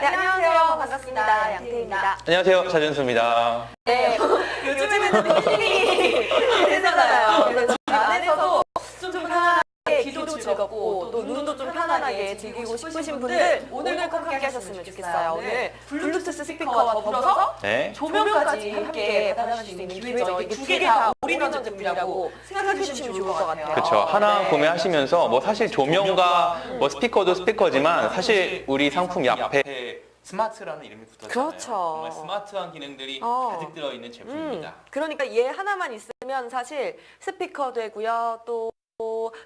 네, 안녕하세요. 반갑습니다. 양태입니다. 안녕하세요. 차준수입니다. 네, 요즘에는 힐링이 되잖아요. 그래서 집 안에서도 좀 편안하게 귀도 즐겁고 또 눈도 좀 편안하게 즐기고 싶으신 분들 오늘 꼭 함께 하셨으면 좋겠어요. 오늘 블루투스 스피커와 더불어서 네. 조명까지 함께 받아볼 수 있는 기회죠. 이게 두 개 다 올인원 제품이라고 생각해 주시면 좋을 것 같아요. 그렇죠. 하나 네. 구매하시면서 뭐 사실 조명과 뭐 스피커도 스피커지만 사실 우리 상품 옆에 스마트라는 이름이 붙었잖아요. 그렇죠. 정말 스마트한 기능들이 어. 가득 들어있는 음, 제품입니다. 그러니까 얘 하나만 있으면 사실 스피커 되고요. 또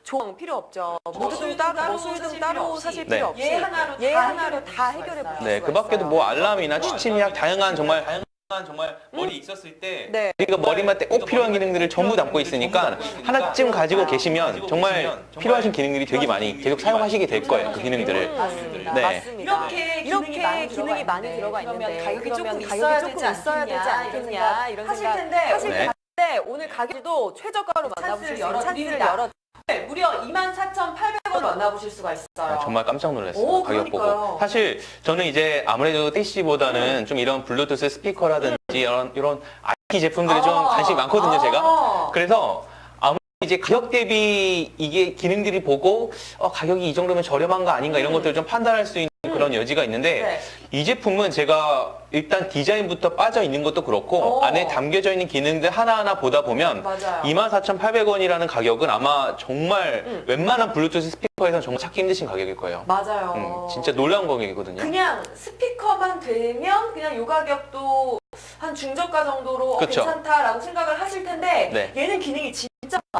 조명 필요 없죠. 무드등 따로, 뭐 수유등 따로 사실 네. 필요 없이 얘 하나로 얘다 하나로 해결해 다볼 수가 해결해 볼 있어요. 수가 네, 그 밖에도 있어요. 뭐 알람이나 취침약 다양한 정말 다양한 정말 머리 있었을 때 네. 우리가 머리맡에 꼭 필요한 기능들을 전부 담고 있으니까 하나쯤 가지고 계시면 정말 필요하신 기능들이 되게 많이 계속 사용하시게 될 거예요. 그 기능들을. 맞습니다. 네. 맞습니다. 이렇게 이렇게 기능이 많이 기능이 들어가 많이 있는데 들어가 그러면 있는데 가격이 그러면 조금 가격이 있어야 조금 되지 있어야 되지 않겠냐, 이런 하실 생각 텐데 하실 네. 텐데 오늘 가격도 최저가로 만나보실 수 있는 찬스를 열어드립니다. 열어 네, 무려 24,800원 만나보실 수가 있어요. 아, 정말 깜짝 놀랐어요. 오, 가격 그러니까요. 보고. 사실 저는 이제 아무래도 TC보다는 좀 이런 블루투스 스피커라든지 이런 이런 IT 제품들이 좀 아, 관심이 많거든요, 제가. 아. 그래서 아무 이제 가격 대비 이게 기능들이 보고 어, 가격이 이 정도면 저렴한 거 아닌가 이런 것들을 좀 판단할 수 있는 그런 여지가 있는데 네. 이 제품은 제가 일단 디자인부터 빠져 있는 것도 그렇고 오. 안에 담겨져 있는 기능들 하나하나 보다 보면 맞아요. 24,800원이라는 가격은 아마 정말 음. 웬만한 블루투스 스피커에서는 정말 찾기 힘드신 가격일 거예요. 맞아요. 음, 진짜 놀라운 가격이거든요. 그냥 스피커만 되면 그냥 요 가격도 한 중저가 정도로 어, 그쵸. 괜찮다라고 생각을 하실 텐데 네. 얘는 기능이 진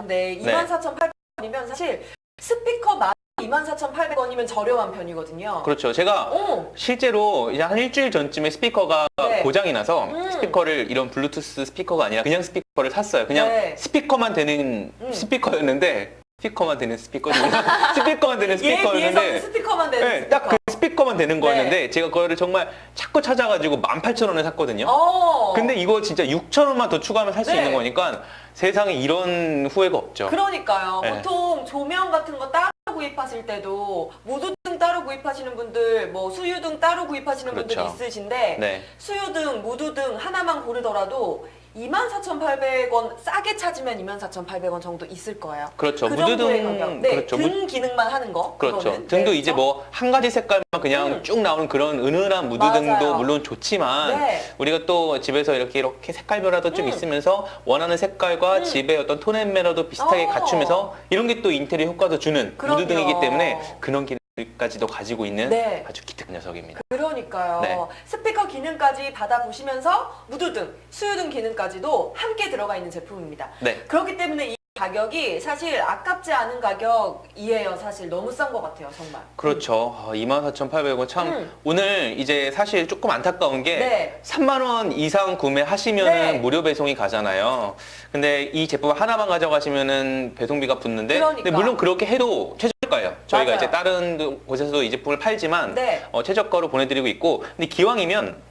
네. 24,800원이면 사실 스피커만 24,800원이면 저렴한 편이거든요. 그렇죠. 제가 오, 실제로 이제 한 일주일 전쯤에 스피커가 네. 고장이 나서 음. 스피커를 이런 블루투스 스피커가 아니라 그냥 스피커를 샀어요. 그냥 네. 스피커만 되는 음. 스피커였는데 스피커만 되는 스피커는 스피커만 되는 비해서는 스피커였는데 스피커만 되는 네, 스피커. 딱그 스피커만 되는 거였는데 제가 그거를 정말 찾고 찾아가지고 18,000원에 샀거든요. 어. 근데 이거 진짜 6,000원만 더 추가하면 살 수 네. 있는 거니까 세상에 이런 후회가 없죠. 그러니까요. 네. 보통 조명 같은 거 따로 구입하실 때도 무드등 따로 구입하시는 분들, 뭐 수유등 따로 구입하시는 분들이 그렇죠. 있으신데 네. 수유등, 무드등 하나만 고르더라도 24,800원 싸게 찾으면 24,800원 정도 있을 거예요. 그렇죠. 그 정도의 가격. 무드등 네, 그렇죠. 무- 등 기능만 하는 거. 그렇죠. 그거는. 등도 네, 이제 그렇죠? 뭐 한 가지 색깔만 그냥 음. 쭉 나오는 그런 은은한 무드등도 맞아요. 물론 좋지만 네. 우리가 또 집에서 이렇게 이렇게 색깔별화도 좀 음. 있으면서 원하는 색깔과 음. 집의 어떤 톤앤 매너도 비슷하게 어. 갖추면서 이런 게 또 인테리어 효과도 주는 그럼요. 무드등이기 때문에 그런 기능 까지도 가지고 있는 네. 아주 기특한 녀석입니다. 그러니까요. 네. 스피커 기능까지 받아보시면서 무드등, 수유등 기능까지도 함께 들어가 있는 제품입니다. 네. 그렇기 때문에 이 가격이 사실 아깝지 않은 가격이에요. 사실 너무 싼 것 같아요, 정말. 그렇죠. 아, 24,800원 참 음. 오늘 이제 사실 조금 안타까운 게 네. 3만 원 이상 구매하시면 네. 은 무료 배송이 가잖아요. 근데 이 제품 하나만 가져가시면은 배송비가 붙는데 그러니까. 물론 그렇게 해도 최저 가예요. 저희가 맞아요. 이제 다른 곳에서도 이 제품을 팔지만 네. 어, 최저가로 보내드리고 있고 근데 기왕이면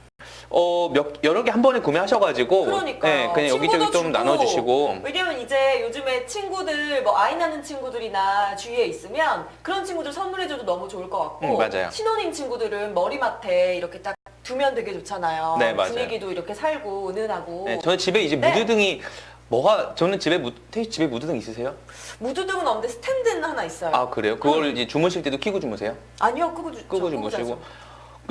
어, 몇, 여러 개 한 번에 구매하셔가지고 그러니까요. 네, 그냥 여기저기 좀. 나눠주시고 왜냐면 이제 요즘에 친구들, 뭐 아이 낳는 친구들이나 주위에 있으면 그런 친구들 선물해줘도 너무 좋을 것 같고. 음, 맞아요. 신혼인 친구들은 머리맡에 이렇게 딱 두면 되게 좋잖아요. 네, 맞아요. 분위기도 이렇게 살고 은은하고. 네, 저는 집에 이제 네. 무드등이 뭐가 저는 집에 무, 집에 무드등 있으세요? 무드등은 없는데 스탠드는 하나 있어요. 아 그래요? 그걸 이제 주무실 때도 켜고 주무세요? 아니요, 끄고 주, 끄고 저 주무시고 자죠.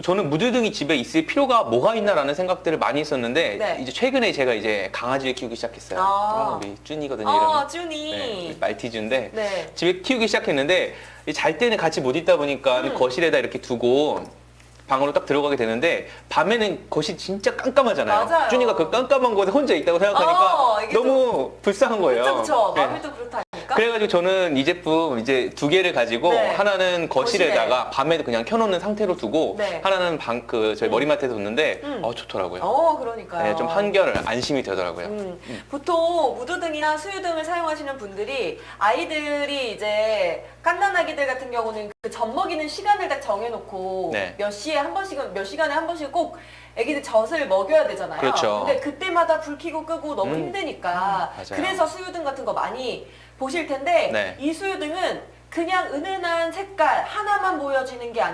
저는 무드등이 집에 있을 필요가 뭐가 있나라는 생각들을 많이 했었는데 네. 이제 최근에 제가 이제 강아지를 키우기 시작했어요. 아. 어, 우리 쭈니거든요. 아, 이름이. 쭈니. 네, 말티즈인데 네. 집에 키우기 시작했는데 이잘 때는 같이 못 있다 보니까 음. 거실에다 이렇게 두고 방으로 딱 들어가게 되는데 밤에는 거실 진짜 깜깜하잖아요. 맞아요. 쭈니가 그 깜깜한 곳에 혼자 있다고 생각하니까 어, 이게 너무 불쌍한 거예요. 그쵸, 그쵸. 네. 마음이 또 그렇다니까. 그래가지고 저는 이 제품 이제 두 개를 가지고 네. 하나는 거실에다가 밤에도 그냥 켜놓는 상태로 두고 네. 하나는 방 그 저희 음. 머리맡에 뒀는데 음. 어 좋더라고요. 어, 그러니까요. 네, 좀 한결 안심이 되더라고요. 음, 보통 무드등이나 수유등을 사용하시는 분들이 아이들이 이제 깐난아기들 같은 경우는 그 젖 먹이는 시간을 딱 정해놓고 네. 몇 시에 한 번씩은 몇 시간에 한 번씩 꼭 애기들 젖을 먹여야 되잖아요. 그렇죠. 근데 그때마다 불 켜고 끄고 너무 음. 힘드니까 맞아요. 그래서 수유등 같은 거 많이 보실 텐데 네. 이 수유등은 그냥 은은한 색깔 하나만 보여지는 게 아니라